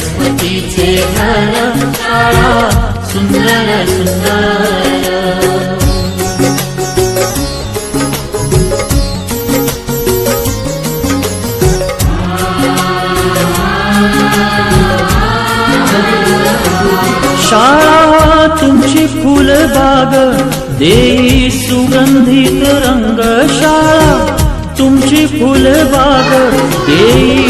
सरस्वतीचे घर शाळा सुंदर सुंदर. शाळा तुमची फुलबाग देई सुगंधित रंग शाळा तुमची फुलबाग देई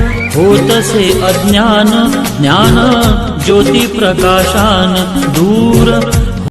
होतसे अज्ञान ज्ञान ज्योती प्रकाशान दूर